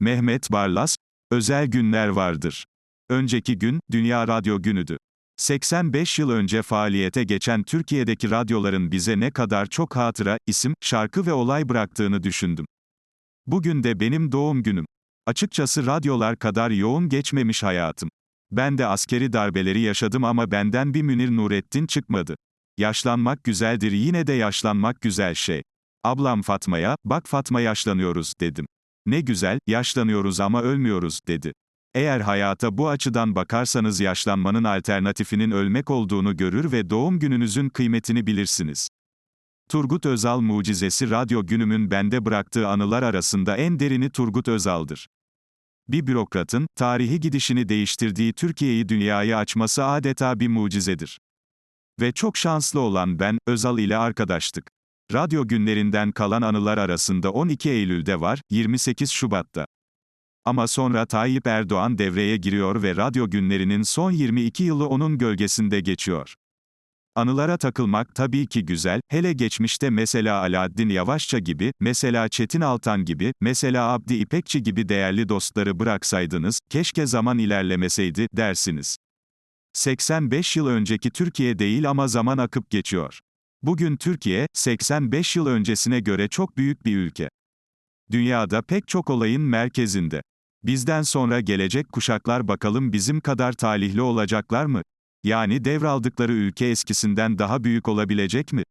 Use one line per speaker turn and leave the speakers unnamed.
Mehmet Barlas, özel günler vardır. Önceki gün, Dünya Radyo Günü'dü. 85 yıl önce faaliyete geçen Türkiye'deki radyoların bize ne kadar çok hatıra, isim, şarkı ve olay bıraktığını düşündüm. Bugün de benim doğum günüm. Açıkçası radyolar kadar yoğun geçmemiş hayatım. Ben de askeri darbeleri yaşadım ama benden bir Münir Nurettin çıkmadı. Yaşlanmak güzeldir yine de yaşlanmak güzel şey. Ablam Fatma'ya, bak Fatma yaşlanıyoruz, dedim. Ne güzel, yaşlanıyoruz ama ölmüyoruz, dedi. Eğer hayata bu açıdan bakarsanız yaşlanmanın alternatifinin ölmek olduğunu görür ve doğum gününüzün kıymetini bilirsiniz. Turgut Özal mucizesi radyo günümün bende bıraktığı anılar arasında en derini Turgut Özal'dır. Bir bürokratın, tarihi gidişini değiştirdiği Türkiye'yi dünyaya açması adeta bir mucizedir. Ve çok şanslı olan ben, Özal ile arkadaştık. Radyo günlerinden kalan anılar arasında 12 Eylül'de var, 28 Şubat'ta. Ama sonra Tayyip Erdoğan devreye giriyor ve radyo günlerinin son 22 yılı onun gölgesinde geçiyor. Anılara takılmak tabii ki güzel, hele geçmişte mesela Alaaddin Yavaşça gibi, mesela Çetin Altan gibi, mesela Abdi İpekçi gibi değerli dostları bıraksaydınız, keşke zaman ilerlemeseydi, dersiniz. 85 yıl önceki Türkiye değil ama zaman akıp geçiyor. Bugün Türkiye, 85 yıl öncesine göre çok büyük bir ülke. Dünyada pek çok olayın merkezinde. Bizden sonra gelecek kuşaklar bakalım bizim kadar talihli olacaklar mı? Yani devraldıkları ülke eskisinden daha büyük olabilecek mi?